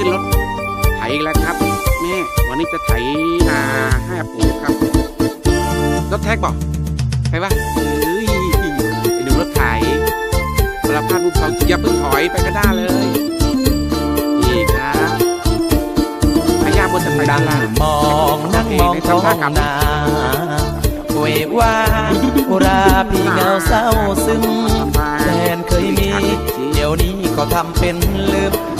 อีกแล้วครับ แม่วันนี้จะไถนาให้อาปู่ครับ รถแท็กบอกไปปะเฮ้ยไปดูรถไถเวลาพลาดมุมเขาอย่าเพิ่งถอยไปก็ได้เลยนี่ครับพยายามบนแต่ไปนั่ด้างนล่างมองนั่งมองท้องนาเวว่าอุราพี่เหงาเศร้าซึมแฟนเคยมี เดี๋ยวนี้ก็ทำเป็นลืม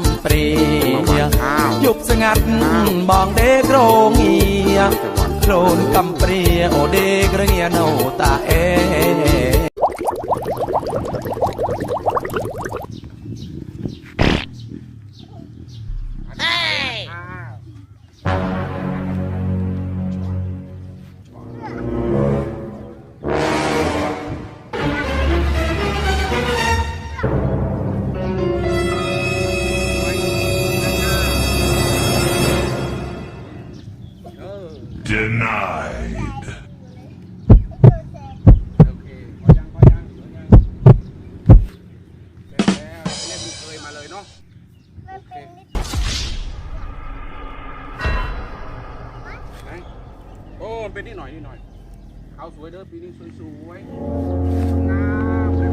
ងាត់បងដេក្រងាខ្លួនកំព្រាអូដេក្រងាណូតាអេ Denied. โอเคพอยังพอยังพอยังเสร็จแล้วเล่นเคยมาเลยเนาะโอเคไหนโอ้มันเป็นนิดหน่อยนิดหน่อย เอาสวยเด้อปีนี้สวยๆงามเลย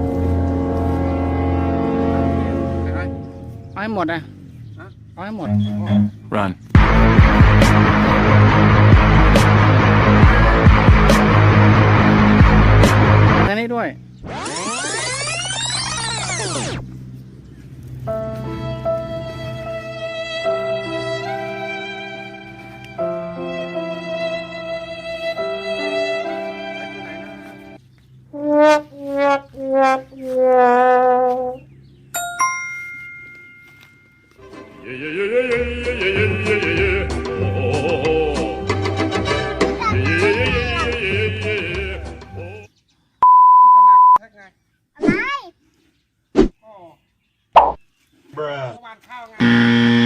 เห็นไหมเอาให้หมดนะฮะเอาให้หมด Run. อันนี้ด้วยเอะไร ก็หวานข้าวไง